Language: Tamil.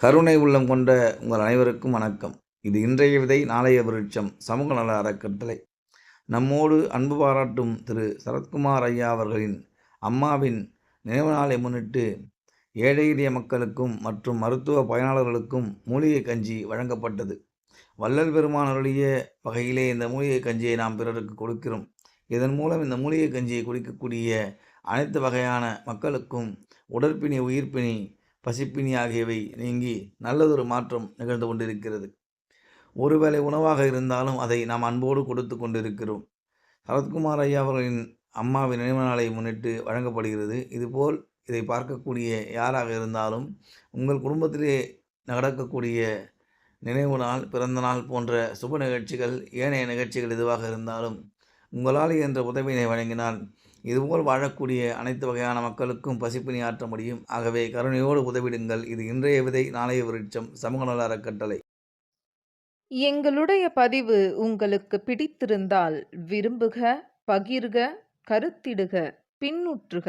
கருணை உள்ளம் கொண்ட உங்கள் அனைவருக்கும் வணக்கம். இது இன்றைய விதை நாளைய விருட்சம் சமூக நல அறக்கட்டளை. நம்மோடு அன்பு பாராட்டும் திரு சரத்குமார் ஐயா அவர்களின் அம்மாவின் நினைவு நாளை முன்னிட்டு ஏழை எளிய மக்களுக்கும் மற்றும் மருத்துவ பயனாளர்களுக்கும் மூலிகை கஞ்சி வழங்கப்பட்டது. வள்ளல் பெருமான் அருளிய வகையிலே இந்த மூலிகை கஞ்சியை நாம் பிறருக்கு கொடுக்கிறோம். இதன் மூலம் இந்த மூலிகை கஞ்சியை குடிக்கக்கூடிய அனைத்து வகையான மக்களுக்கும் உடற்பிணி உயிர்ப்பிணி பசிப்பினி ஆகியவை நீங்கி நல்லதொரு மாற்றம் நிகழ்ந்து கொண்டிருக்கிறது. ஒருவேளை உணவாக இருந்தாலும் அதை நாம் அன்போடு கொடுத்து கொண்டிருக்கிறோம். சரத்குமார் ஐயா அவர்களின் அம்மாவின் நினைவு நாளை முன்னிட்டு வழங்கப்படுகிறது. இதுபோல் இதை பார்க்கக்கூடிய யாராக இருந்தாலும் உங்கள் குடும்பத்திலே நடக்கக்கூடிய நினைவு நாள் பிறந்த நாள் போன்ற சுப நிகழ்ச்சிகள் ஏனைய நிகழ்ச்சிகள் எதுவாக இருந்தாலும் உங்களால் என்ற உதவியினை வழங்கினால் இதுபோல் வாழக்கூடிய அனைத்து வகையான மக்களுக்கும் பசிப்பினி ஆற்ற முடியும். ஆகவே கருணையோடு உதவிடுங்கள். இது இன்றைய விதை நாளைய விருட்சம். சமூக நல அறக்கட்டளை. எங்களுடைய பதிவு உங்களுக்கு பிடித்திருந்தால் விரும்புக பகிர்க கருத்திடுக பின்னுற்றுக.